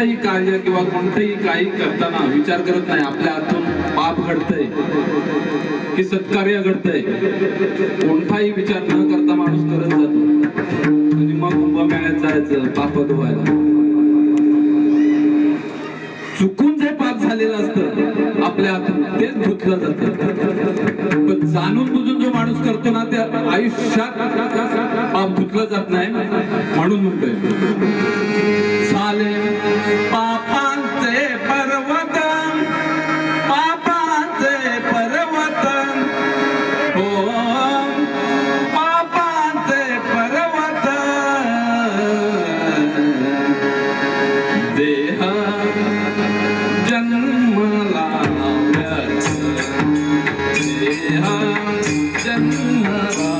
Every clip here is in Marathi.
कोणतंही कार्य किंवा कोणतंही काही करताना विचार करत नाही आपल्या हातून पाप घडतंय की सत्कार्य घडतंय. कोणताही विचार न करता माणूस करत जातो. आणि मग कुंभमेळ्यात जायचं पाप धुवायला. चुकून जे पाप झालेलं असतं आपल्या हातून तेच धुतलं जातं. पण जाणून बुजून जो माणूस करतो ना त्या आयुष्यात पाप धुतलं जात नाही म्हणून म्हणतोय. साले पापांचे पर्वत पापांचे पर्वत हो पापांचे पर्वत देह जन्मला देह जन्मला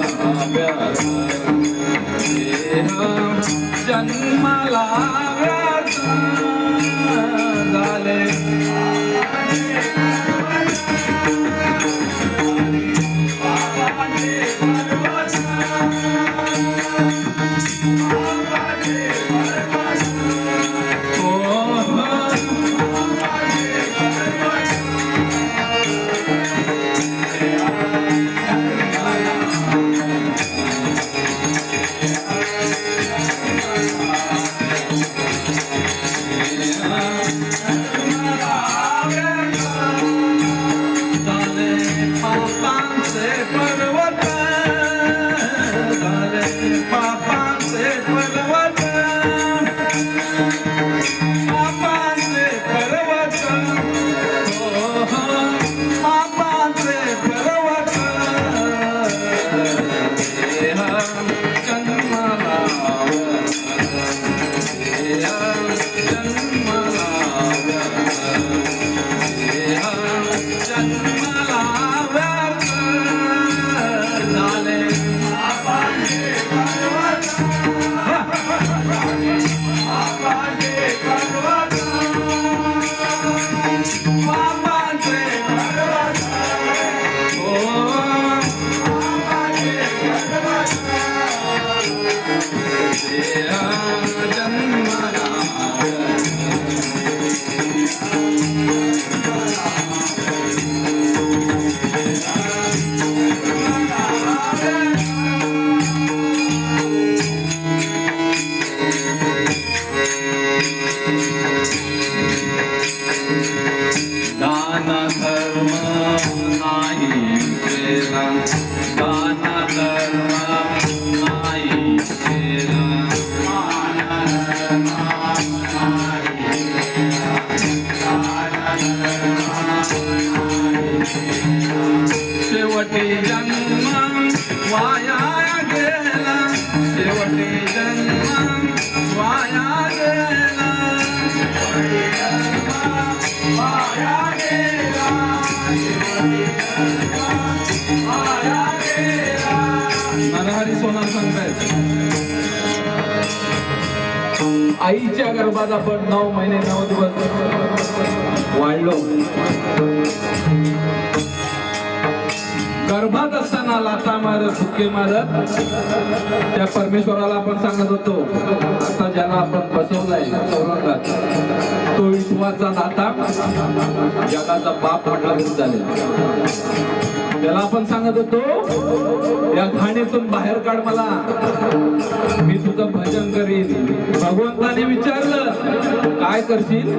देह जन्मला दान धर्म नाही केला शेवटी जन्म वाया गेला. शेवटी जन्म वाया गेला. वाया गेला वाया गेला नरहरी सोनार सांगतायत. आईच्या गर्भात आपण नऊ महिने नऊ दिवस वाढलो. गर्भात असताना लाथा मारत भुके मारत त्या परमेश्वराला आपण सांगत होतो आता ज्याला आपण बसवलाय औरंगात तो विश्वाचा दाता जगाचा बाप म्हटला तरी चालेल त्याला आपण सांगत होतो या घाणीतून बाहेर काढ मला. मी तुझं भजन करीन. भगवंताने विचारलं काय करशील?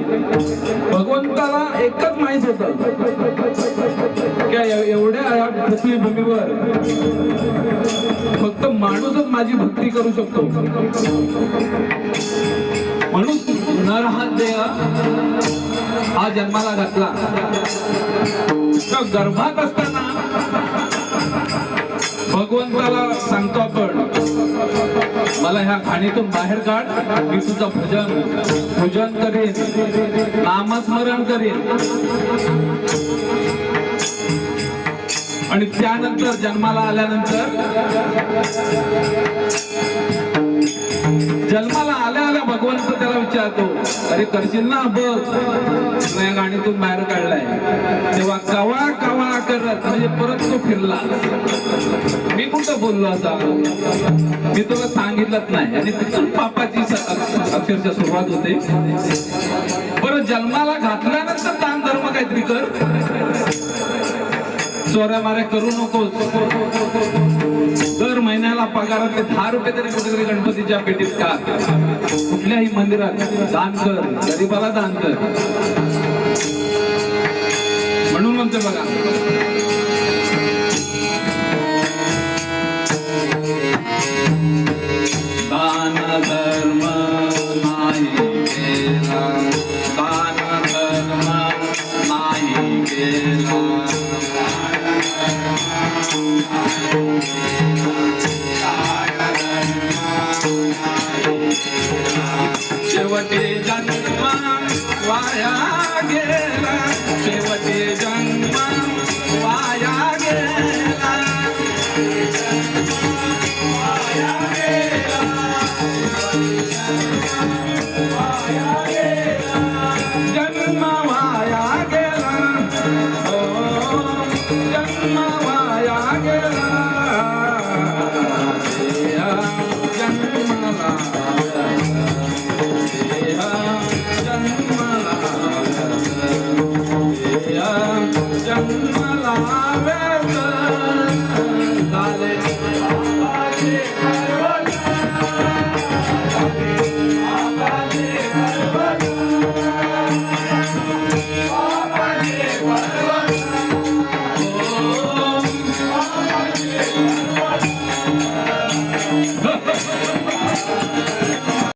भगवंताला एकच माहीत होत. इतक्या एवढ्या या फक्त माणूसच माझी भक्ती करू शकतो. म्हणून नर हा देह हा जन्माला घातला. तर गर्भात असताना भगवंताला सांगतो आपण मला ह्या खाणीतून बाहेर काढ मी तुझं भजन पूजन करेन नामस्मरण करेन. आणि त्यानंतर जन्माला आल्यानंतर जन्माला आल्या आल्या भगवंत त्याला विचारतो अरे करशील ना बघ. या गाणीतून बाहेर काढलाय. तेव्हा कवा कवा करत म्हणजे परत तो फिरला. मी कुठं बोललो असा मी तुला सांगितलंच नाही. आणि तिथून पापाची अक्षरशः सुरुवात होते. बरं जन्माला घातल्यानंतर दान धर्म काहीतरी कर. चोऱ्या माऱ्या करू नकोस. दर महिन्याला पगारात ते दहा रुपये तरी कुठेतरी गणपतीच्या पेटीत का? कुठल्याही मंदिरात दान कर गरीबाला दान कर. म्हणून म्हणतो बघा. माया गे